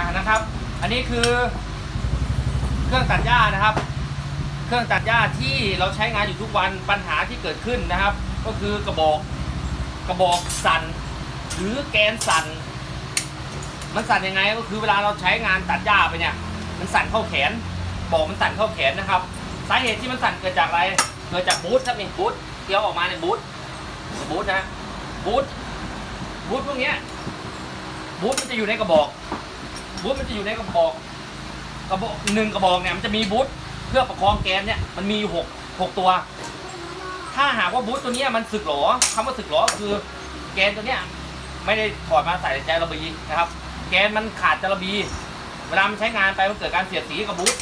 อ่านะครับ อันนี้คือเครื่องตัดหญ้านะครับ เครื่องตัดหญ้าที่เราใช้งานอยู่ทุกวันปัญหาที่เกิดขึ้นนะครับ ก็คือกระบอกกระบอกสั่นหรือแกนสั่นมันสั่นยังไงก็คือเวลาเราใช้งานตัดหญ้าไปเนี่ย มันสั่นเข้าแขน บอกมันสั่นเข้าแขนนะครับ สาเหตุที่มันสั่นเกิดจากอะไรเกิดจากบูทครับนี่บูทเที่ยวออกมาในยบูทบูทนะบูทบูทพวกเนี้ยบูทมันจะอยู่ในกระบอก บูทมันจะอยู่ในกระบอกกระบอกหนึ่งกระบอกเนี่ยมันจะมีบูทเพื่อประคองแกนเนี่ยมันมีหกหกตัว ถ้าหากว่าบูทตัวเนี้ยมันสึกหรอคำว่าสึกหรอคือ แกนตัวเนี้ยไม่ได้ถอดมาใส่ใจระบีนะครับ แกนมันขาดจระบี เวลามันใช้งานไปมันเกิดการเสียดสีกับบูท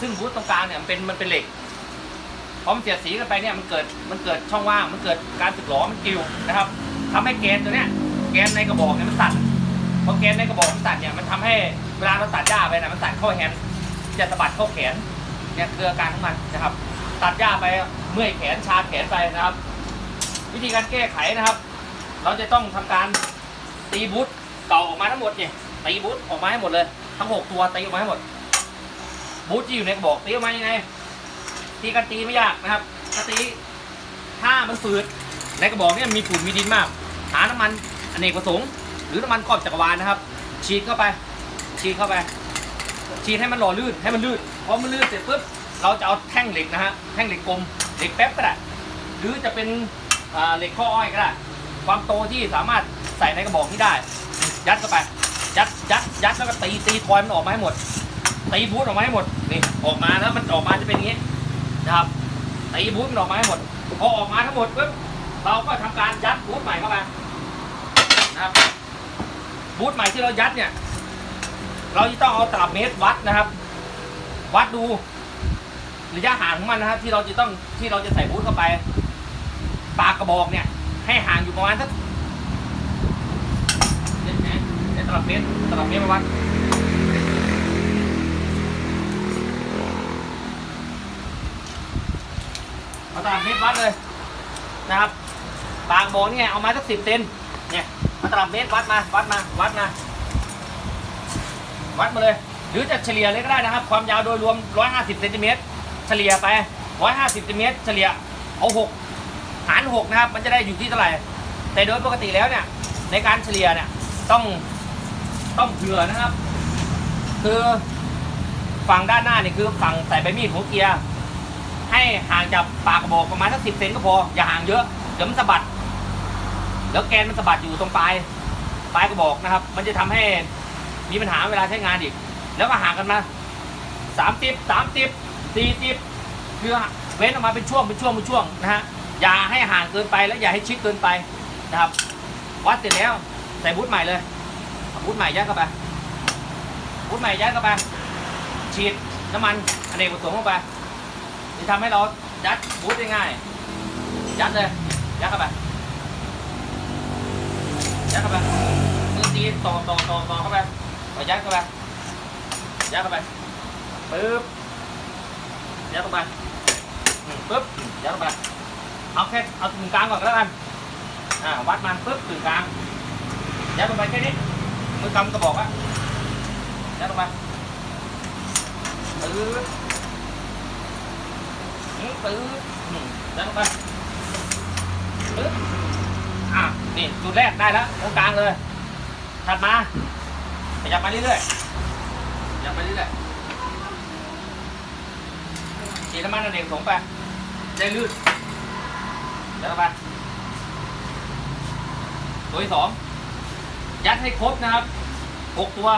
ซึ่งบูทตรงกลางเนี่ยมันเป็นมันเป็นเหล็กพอมันเสียดสีกันไปเนี่ยมันเกิดมันเกิดช่องว่างมันเกิดการสึกหรอมันกิวนะครับทำให้แกนตัวเนี้ยแกนในกระบอกเนี่ยมันสั่น พอแกนในกระบอกมันสั่นเนี่ยมันทำให้เวลาเราตัดหญ้าไปนะมันสั่นเข้าแฮนด์จะสะบัดเข้าแขนเนี่ยคืออาการของมันนะครับ ตัดหญ้าไปเมื่อยแขนชาแขนไปนะครับ วิธีการแก้ไขนะครับ เราจะต้องทำการตีบูทเก่าออกมาทั้งหมดเนี่ยตีบูทออกมาให้หมดเลย ทั้งหกตัวตีออกมาให้หมดบูทที่อยู่ในกระบอกตีออกมายังไงตีกันตีไม่ยากนะครับถ้าตีถ้ามันฝืดในกระบอกเนี่ยมีฝุ่นมีดินมาก หาน้ำมันอเนกประสงค์ รือน้ำมันกรอบจักรวาลนะครับ ฉีดเข้าไป ฉีดเข้าไป ฉีดให้มันหล่อลื่นให้มันลื่นพอมันลื่นเสร็จปุ๊บเราจะเอาแท่งเหล็กนะฮะแท่งเหล็กกลมเหล็กแป๊บก็ได้หรือจะเป็นเหล็กข้ออ้อยก็ได้ความโตที่สามารถใส่ในกระบอกนี้ได้ ยัดเข้าไป ยัดยัดยัดแล้วก็ตีตีทอยมันออกมาให้หมดตีบูทออกมาให้หมดนี่ออกมาแล้วมันออกมาจะเป็นอย่างนี้นะครับตีบูทมันออกมาให้หมดพอออกมาทั้งหมดปุ๊บเราก็ทำการยัดบูทใหม่เข้ามานะครับ บูทใหม่ที่เรายัดเนี่ย เราจะต้องเอาตลับเมตรวัดนะครับ วัดดูระยะห่างของมันนะครับ ที่เราจะต้องที่เราจะใส่บูทเข้าไป ปากกระบอกเนี่ย ให้ห่างอยู่ประมาณสักเนี่ยตลับเมตรตลับเมตรมาวัดเอาตลับเมตรวัดเลยนะครับปากบอกเนี่ยเอามาสักสิบเซนเนี่ย ตลับเมตรวัดมาวัดมาวัดมาวัดมาเลย หรือจะเฉลี่ยเลยก็ได้นะครับ ความยาวโดยรวม 150เซนติเมตรเฉลี่ยไป 150เซนติเมตรเฉลี่ยเอา 6 หาร 6 นะครับ มันจะได้อยู่ที่เท่าไหร่ แต่โดยปกติแล้วเนี่ย ในการเฉลี่ยเนี่ยต้องต้องเผื่อนะครับ คือฝั่งด้านหน้านี่คือฝั่งใส่ใบมีดของเกียร์ให้ห่างจากปากกระบอกประมาณสักสิบเซนก็พออย่าห่างเยอะเดี๋ยวมันสะบัด เดี๋ยวแกนมันสะบัดอยู่ตรงปลายปลายกระบอกนะครับ มันจะทำให้มีปัญหาเวลาใช้งานอีก แล้วก็ห่างกันมาสามสิบสามสิบสี่สิบคือเว้นออกมาเป็นช่วงเป็นช่วงเป็นช่วงนะฮะอย่าให้ห่างเกินไปและอย่าให้ชิดเกินไปนะครับ วัดเสร็จแล้วใส่บูทใหม่เลยบูทใหม่ยัดเข้าไปบูทใหม่ยัดเข้าไปฉีดน้ำมันอเนกประสงค์เข้าไปจะทำให้เรายัดบูทได้ง่ายยัดเลยยัดเข้าไป ยัดเข้าไปมือตีต่อต่อต่อต่อเข้าไปเอยัดเข้าไปยัดเข้าไปปึ๊บยัดเข้าไปปึ๊บยัดเข้าไปเอาแค่เอาถึงกลางก่อนก็แล้วกันอ่าวัดมันปึ๊บถึงกลางยัดลงไปแค่นี้มือกำกระบอกอะยัดลงไปปึ๊บนี่ปื๊ดอืมยัดลงไปปึ๊บอะ นี่จุดแรกได้แล้วตรงกลางเลย ถัดมาขยับมาเรื่อยๆขยับไปเรื่อยๆฉีดน้ำมันอเนกสงไปได้ลื่นยัดลงไปตัวที่สองยัดให้ครบนะครับหกตัว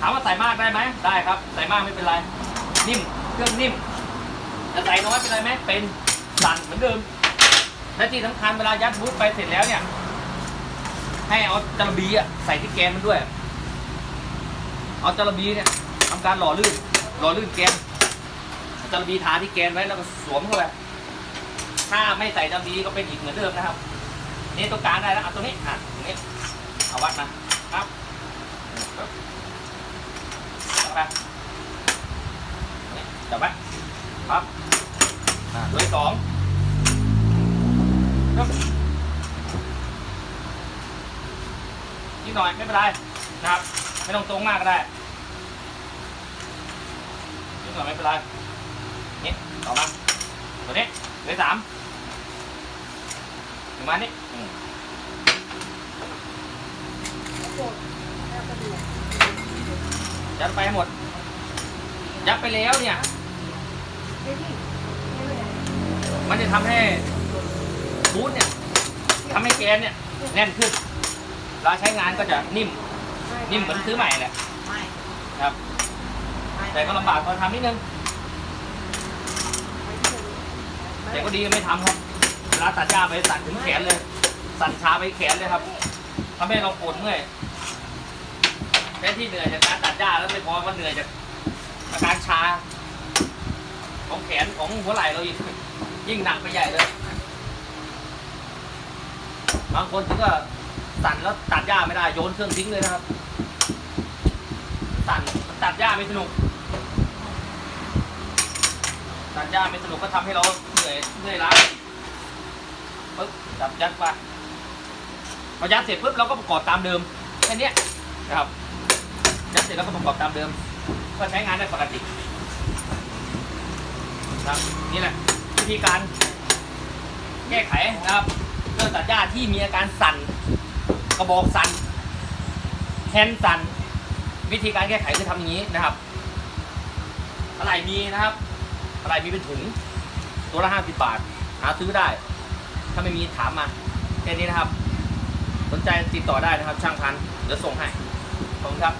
ถามว่าใส่มากได้ไหมได้ครับ ใส่มากไม่เป็นไร นิ่ม เครื่องนิ่มจะใส่น้อยเป็นไรไหมเป็นสั่นเหมือนเดิม และที่สำคัญเวลายัดบูทไปเสร็จแล้วเนี่ย ให้เอาจระบีอะใส่ที่แกนมันด้วย เอาจระบีเนี่ยทำการหล่อลื่นหล่อลื่นแกนจระบีทาที่แกนไว้แล้วก็สวมเข้าไปถ้าไม่ใส่จระบีก็เป็นอีกเหมือนเดิมนะครับนี่ตรงกลางได้แล้วเอาตรงนี้อะตรงนี้เอาวัดมาครับปึ๊บจับไปจับไว้ครับอ่าตัวที่สอง ปึ๊บนิดหน่อยไม่เป็นไรนะครับ ไม่ต้องตรงมากก็ได้นี่ก่อนไม่เป็นไรนี่ต่อมาตัวนี้เลยสามประมาณนี้ยัดไปให้หมด ยัดไปแล้วเนี่ย มันจะทำให้ บูทเนี่ยทำให้แกนเนี่ยแน่นขึ้นเวลาใช้งานก็จะนิ่มนิ่มเหมือนซื้อใหม่แหละไม่ครับ แต่ก็ลำบากตอนทำนิดนึง แต่ก็ดีไม่ทำครับเวลาตัดหญ้าไปตัดถึงแขนเลย สั่นชาไปแขนเลยครับทำให้เราปวดเมื่อยแค่ที่เหนื่อยจากการตัดหญ้าแล้วไม่พอมันเหนื่อยจากอาการชา ของแขนของหัวไหล่เราอีกยิ่งหนักไปใหญ่เลย บางคนถึงก็สั่นแล้วตัดหญ้าไม่ได้โยนเครื่องทิ้งเลยนะครับ สั่นตัดหญ้าไม่สนุก ตัดหญ้าไม่สนุกก็ทำให้เราเหนื่อยเหนื่อยล้าปึ๊บจับยัดไปพอยัดเสร็จปุ๊บเราก็ประกอบตามเดิมแค่นี้นะครับยัดเสร็จแล้วก็ประกอบตามเดิม ก็ใช้งานได้ปกติครับนี่แหละวิธีการแก้ไขนะครับ เครื่องตัดหญ้าที่มีอาการสั่น กระบอกสั่นแฮนด์สั่น วิธีการแก้ไขคือทำอย่างนี้นะครับอะไรมีนะครับอะไรมีเป็นถุง ตัวละห้าสิบบาท หาซื้อได้ ถ้าไม่มีถามมาแค่นี้นะครับ สนใจติดต่อได้นะครับ ช่างพันเดี๋ยวส่งให้ ขอบคุณครับ